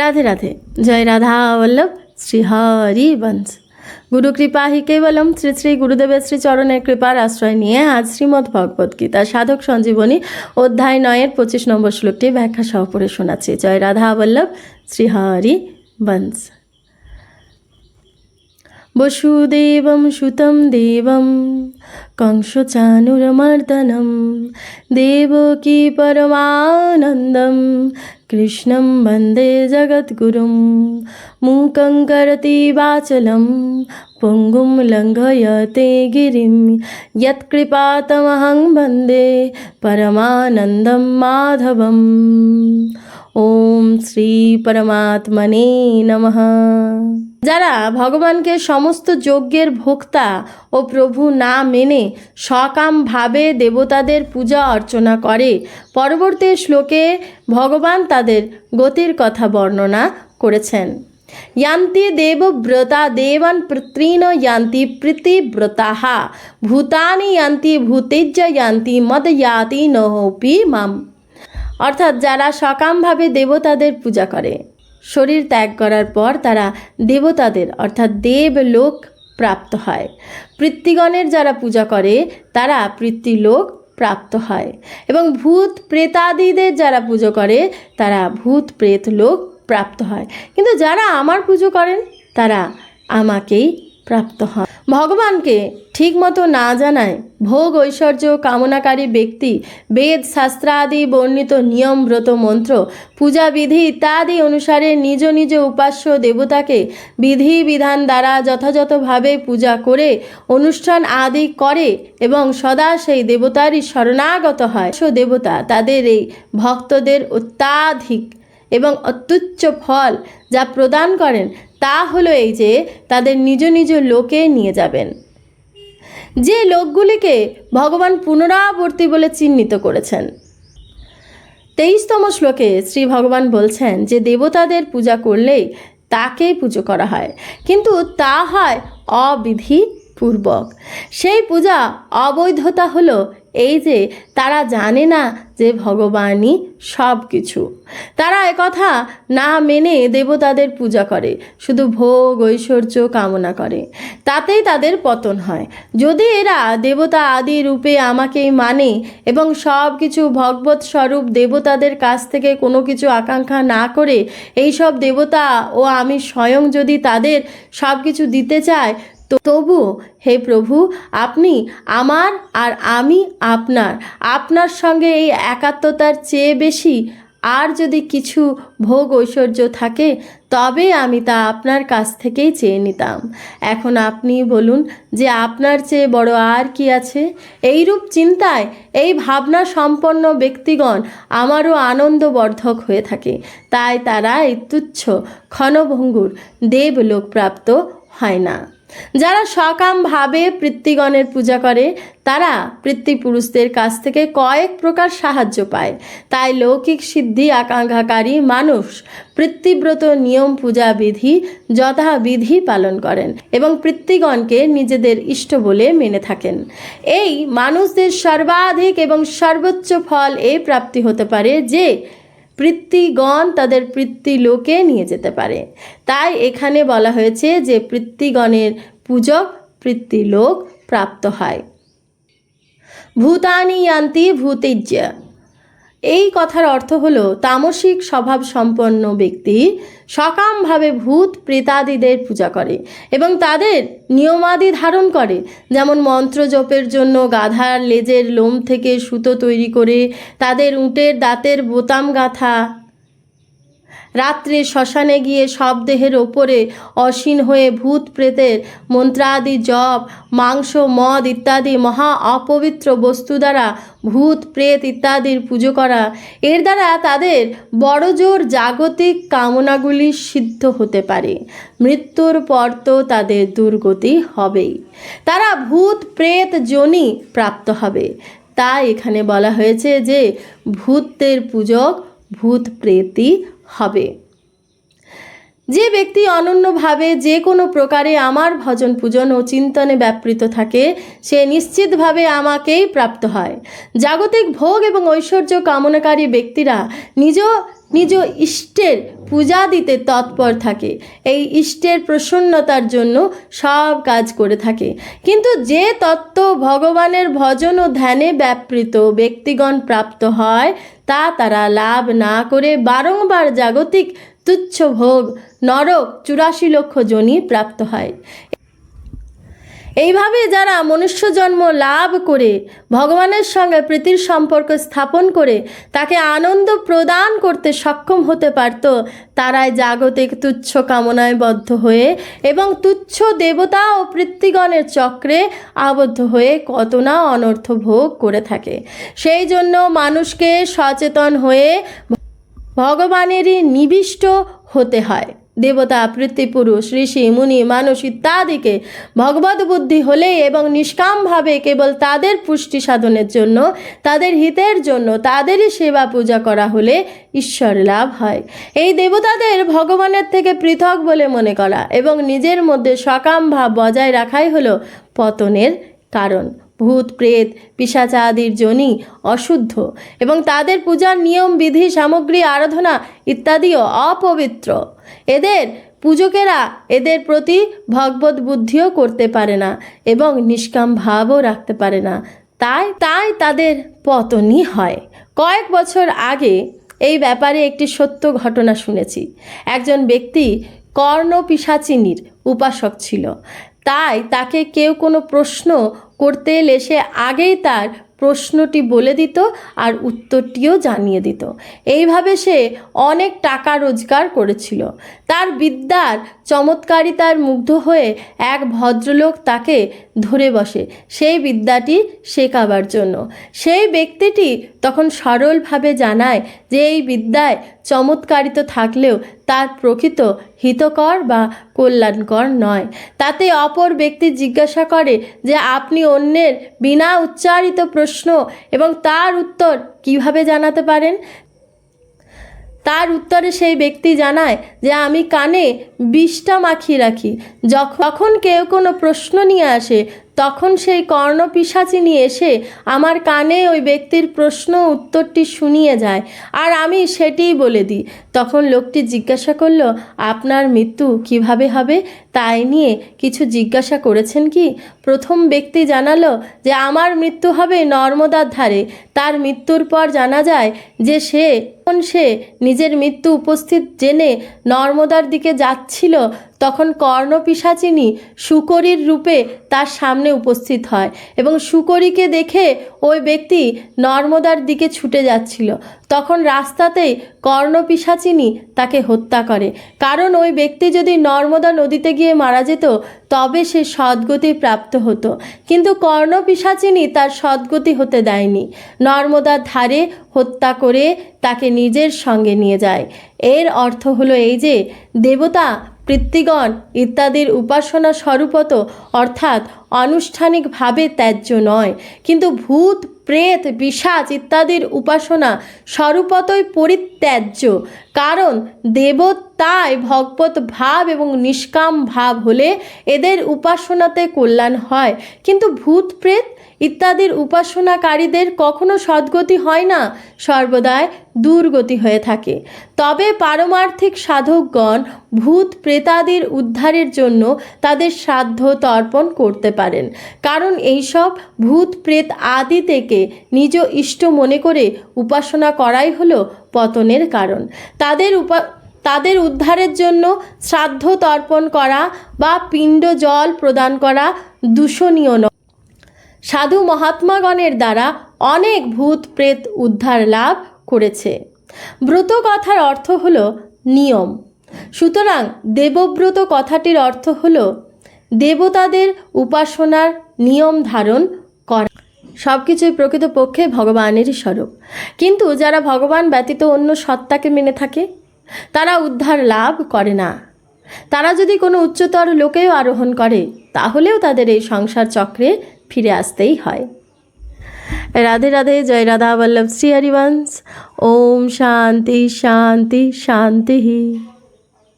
রাধে রাধে জয় রাধা বল্লভ শ্রী হরি বংশ গুরু কৃপা হি কেবলম শ্রী শ্রী গুরুদেবের শ্রী চরণের কৃপার আশ্রয় নিয়ে আজ শ্রীমদ্ ভগবত গীতা সাধক সঞ্জীবনী অধ্যায় নয়ের পঁচিশ নম্বর শ্লোকটি ব্যাখ্যা সহ পড়ে শোনাচ্ছি। জয় রাধা বল্লভ, শ্রী হরি বংশ वसुदेवं सुतं देवं कंसचानुरमर्दनं देवकी परमानन्दं कृष्णं वन्दे जगद्गुरुं मूकं करति वाचलं पुङ्गुं लङ्घयते गिरिं यत्कृपातमहं वन्दे परमानन्दं माधवम् ওম শ্রী পরমাত্মনে নম। যারা ভগবানকে সমস্ত যজ্ঞের ভোক্তা ও প্রভু না মেনে সকামভাবে দেবতাদের পূজা অর্চনা করে, পরবর্তী শ্লোকে ভগবান তাদের গতির কথা বর্ণনা করেছেন। ইয়ান্তি দেবব্রতা দেবান পৃত্রীন ইয়ান্তি প্রীতিব্রতাহা ভূতানি ইয়ান্তি ভূতেজ্জ ইয়ান্তি মদয়াতি নহপি মাম। অর্থাৎ যারা সকামভাবে দেবতাদের পূজা করে। শরীর ত্যাগ করার পর তারা দেবতাদের, অর্থাৎ দেব লোক প্রাপ্ত হয়। পৃত্তিগণের যারা পূজা করে, তারা পৃত্তিলোক প্রাপ্ত হয়। এবং ভূত প্রেতাদিদের যারা পুজো করে, তারা ভূত প্রেত লোক প্রাপ্ত হয়। কিন্তু যারা আমার পুজো করেন, তারা আমাকেই প্রাপ্ত হন ভগবানকে ঠিকমতো না জানায় ভোগ ঐশ্বর্য কামনাকারী ব্যক্তি, বেদ, শাস্ত্রাদি বর্ণিত নিয়ম, ব্রত, মন্ত্র, পূজা বিধি ইত্যাদি অনুসারে নিজ নিজ উপাস্য দেবতাকে বিধি বিধান দ্বারা যথাযথভাবে পূজা করে, অনুষ্ঠান আদি করে এবং সদা সেই দেবতারই শরণাগত হয়। সো দেবতা তাদের এই ভক্তদের অত্যাধিক এবং অত্যুচ্চ ফল যা প্রদান করেন তা হলো এই যে, তাদের নিজ নিজ লোকে নিয়ে যাবেন। যে লোকগুলিকে ভগবান পুনরাবর্তী বলে চিহ্নিত করেছেন। তেইশতম শ্লোকে শ্রী ভগবান বলছেন যে, দেবতাদের পূজা করলেই তাকেই পুজো করা হয়, কিন্তু তা হয় অবিধি পূর্বক সেই পূজা অবৈধতা হলো এই যে তারা জানে না যে ভগবানই সব কিছু তারা একথা না মেনে দেবতাদের পূজা করে, শুধু ভোগ, ঐশ্বর্য কামনা করে। তাতেই তাদের পতন হয়। যদি এরা দেবতা আদি রূপে আমাকেই মানে এবং সব কিছু ভগবত স্বরূপ দেবতাদের কাছ থেকে কোনো কিছু আকাঙ্ক্ষা না করে এই সব দেবতা ও আমি স্বয়ং যদি তাদের সব কিছু দিতে চায় তো তবু, হে প্রভু, আপনি আমার আর আমি আপনার আপনার সঙ্গে এই একাত্মতার চেয়ে বেশি আর যদি কিছু ভোগ ঐশ্বর্য থাকে, তবে আমি তা আপনার কাছ থেকেই চেয়ে নিতাম। এখন আপনি বলুন যে আপনার চেয়ে বড় আর কি আছে? এইরূপ চিন্তায় এই ভাবনা সম্পন্ন ব্যক্তিগণ আমারও আনন্দবর্ধক হয়ে থাকে। তাই তারা এই তুচ্ছ ক্ষণভঙ্গুর দেবলোক প্রাপ্ত হয় না। যারা সকামভাবে পৃত্তিগণের পূজা করে, তারা পৃথ্বীপুরুষদের কাছ থেকে কয়েক প্রকার সাহায্য পায়। তাই লৌকিক সিদ্ধি আকাঙ্ক্ষাকারী মানুষ পৃথ্বীব্রত নিয়ম পূজা বিধি যথাবিধি পালন করেন এবং পৃথ্বীগণকে নিজেদের ইষ্ট বলে মেনে থাকেন। এই মানুষদের সর্বাধিক এবং সর্বোচ্চ ফল এই প্রাপ্তি হতে পারে যে পৃত্তিগণ তাদের পৃত্তিলোকে নিয়ে যেতে পারে। তাই এখানে বলা হয়েছে যে পৃত্তিগণের পূজক পৃত্তিলোক প্রাপ্ত হয়। ভূতানি ইয়ান্তি ভূতেজ্য। এই কথার অর্থ হল তামসিক স্বভাব সম্পন্ন ব্যক্তি সকামভাবে ভূত প্রেতাদিদের পূজা করে এবং তাদের নিয়মাদি ধারণ করে। যেমন মন্ত্র জপের জন্য গাধার লেজের লোম থেকে সুতো তৈরি করে তাদের উটের দাঁতের বোতাম গাঁথা রাত্রে শ্মশানে গিয়ে সব দেহের ওপরে অসীন হয়ে ভূত প্রেতের মন্ত্রাদি জপ, মাংস, মদ ইত্যাদি মহা অপবিত্র বস্তু দ্বারা ভূত, প্রেত ইত্যাদির পুজো করা। এর দ্বারা তাদের বড় জোর জাগতিক কামনাগুলি সিদ্ধ হতে পারে। মৃত্যুর পর তো তাদের দুর্গতি হবেই। তারা ভূত, প্রেত, জনি প্রাপ্ত হবে। তাই এখানে বলা হয়েছে যে ভূতের পূজক ভূত, প্রেতই হবে। যে ব্যক্তি অনন্যভাবে যে কোনো প্রকারে আমার ভজন পূজন ও চিন্তনে ব্যাপৃত থাকে, সে নিশ্চিতভাবে আমাকেই প্রাপ্ত হয়। জাগতিক ভোগ এবং ঐশ্বর্য কামনাকারী ব্যক্তিরা নিজ নিজ ইষ্টের পূজা দিতে তৎপর থাকে। এই ইষ্টের প্রসন্নতার জন্য সব কাজ করে থাকে। কিন্তু যে তত্ত্ব ভগবানের ভজন ও ধ্যানে ব্যাপৃত, ব্যক্তিগণ প্রাপ্ত হয়, তা তারা লাভ না করে বারংবার জাগতিক তুচ্ছ ভোগ নরক চুরাশি লক্ষ জনই প্রাপ্ত হয়। এইভাবে যারা মনুষ্য জন্ম লাভ করে, ভগবানের সঙ্গে প্রীতির সম্পর্ক স্থাপন করে, তাকে আনন্দ প্রদান করতে সক্ষম হতে পারত, তারাই জাগতিক তুচ্ছ কামনায় বদ্ধ হয়ে এবং তুচ্ছ দেবতা ও পৃত্তিগণের চক্রে আবদ্ধ হয়ে কত না অনর্থ ভোগ করে থাকে। সেই জন্য মানুষকে সচেতন হয়ে ভগবানেরই নিবিষ্ট হতে হয়। দেবতা পৃথিপুরুষ ঋষি, মুনি, মানুষ ইত্যাদিকে ভগবত বুদ্ধি হলে এবং নিষ্কামভাবে কেবল তাদের পুষ্টি সাধনের জন্য, তাদের হিতের জন্য, তাদেরই সেবা পূজা করা হলে ঈশ্বর লাভ হয়। এই দেবতাদের ভগবানের থেকে পৃথক বলে মনে করা এবং নিজের মধ্যে সকাম ভাব বজায় রাখাই হলো পতনের কারণ। ভূত, প্রেত পিসাচাদির জনি অশুদ্ধ এবং তাদের পূজার নিয়ম, বিধি, সামগ্রী, আরাধনা ইত্যাদিও অপবিত্র। এদের পূজকেরা এদের প্রতি ভগবত বুদ্ধিও করতে পারে না এবং নিষ্কাম ভাবও রাখতে পারে না। তাই তাই তাদের পতনই হয়। কয়েক বছর আগে এই ব্যাপারে একটি সত্য ঘটনা শুনেছি। একজন ব্যক্তি কর্ণ পিসাচিনীর উপাসক ছিল। তাই তাকে কেউ কোনো প্রশ্ন করতে এলে, সে আগেই তার প্রশ্নটি বলে দিত আর উত্তরটিও জানিয়ে দিত। এইভাবে সে অনেক টাকা রোজগার করেছিল। তার বিদ্যার চমৎকারিতার মুগ্ধ হয়ে এক ভদ্রলোক তাকে ধরে বসে। সেই বিদ্যাটি শেখাবার জন্য। সেই ব্যক্তিটি তখন সরলভাবে জানায় যে এই বিদ্যায় চমৎকারিত থাকলেও তার প্রকৃত হিতকর বা কল্যাণকর নয়। তাতে অপর ব্যক্তি জিজ্ঞাসা করে যে, আপনি অন্যের বিনা উচ্চারিত প্রশ্ন এবং তার উত্তর কীভাবে জানাতে পারেন? তার উত্তরে সেই ব্যক্তি জানায় যে, আমি কানে বিষটা মাখিয়ে রাখি। যখন কেউ কোনো প্রশ্ন নিয়ে আসে তখন সেই কর্ণপিসাচিনী এসে আমার কানে ওই ব্যক্তির প্রশ্ন উত্তরটি শুনিয়ে যায়। আর আমি সেটিই বলে দিই। তখন লোকটি জিজ্ঞাসা করল, আপনার মৃত্যু কীভাবে হবে? তাই নিয়ে কিছু জিজ্ঞাসা করেছেন কি? প্রথম ব্যক্তি জানালো যে, আমার মৃত্যু হবে নর্মদার ধারে। তার মৃত্যুর পর জানা যায় যে সে সে নিজের মৃত্যু উপস্থিত জেনে নর্মদার দিকে যাচ্ছিল তখন কর্ণপিসাচিনী শুকরীর রূপে তার সামনে উপস্থিত হয় এবং শুকরীকে দেখে ওই ব্যক্তি নর্মদার দিকে ছুটে যাচ্ছিল। তখন রাস্তাতেই কর্ণপিসাচিনী তাকে হত্যা করে। কারণ ওই ব্যক্তি যদি নর্মদা নদীতে গিয়ে মারা যেত, তবে সে সদ্গতি প্রাপ্ত হতো। কিন্তু কর্ণপিসাচিনী তার সদ্গতি হতে দেয়নি। নর্মদার ধারে হত্যা করে তাকে নিজের সঙ্গে নিয়ে যায়। এর অর্থ হলো এই যে, দেবতা পৃত্তিগণ ইত্যাদির উপাসনা স্বরূপত অর্থাৎ আনুষ্ঠানিকভাবে ত্যায্য নয়। কিন্তু ভূত, প্রেত, পিশাচ ইত্যাদির উপাসনা স্বরূপতই পরিত্যাজ্য কারণ দেবতায় ভগবত ভাব এবং নিষ্কাম ভাব হলে এদের উপাসনাতে কল্যাণ হয়। কিন্তু ভূত, প্রেত ইত্যাদির উপাসনাকারীদের কখনো সদ্গতি হয় না, সর্বদাই দুর্গতি হয়ে থাকে। তবে পারমার্থিক সাধকগণ ভূত, প্রেতাদির উদ্ধারের জন্য তাদের শ্রাদ্ধ তর্পণ করতে পারেন। কারণ এইসব ভূত, প্রেত আদি থেকে নিজ ইষ্ট মনে করে উপাসনা করাই হলো পতনের কারণ। তাদের উপা তাদের উদ্ধারের জন্য শ্রাদ্ধ তর্পণ করা বা পিণ্ড জল প্রদান করা দূষণীয় নয়। সাধু মহাত্মাগণের দ্বারা অনেক ভূত, প্রেত উদ্ধার লাভ করেছে। ব্রত কথার অর্থ হল নিয়ম। সুতরাং দেবব্রত কথাটির অর্থ হল দেবতাদের উপাসনার নিয়ম ধারণ করা সব কিছুই প্রকৃতপক্ষে ভগবানেরই স্বরূপ। কিন্তু যারা ভগবান ব্যতীত অন্য সত্তাকে মেনে থাকে, তারা উদ্ধার লাভ করে না। তারা যদি কোনো উচ্চতর লোকেও আরোহণ করে, তাহলেও তাদের এই সংসার চক্রে ফিরে আসতেই হয়। রাধে রাধে, জয় রাধা বল্লভ শ্রী হরিবংশ। ওম শান্তি শান্তি শান্তি।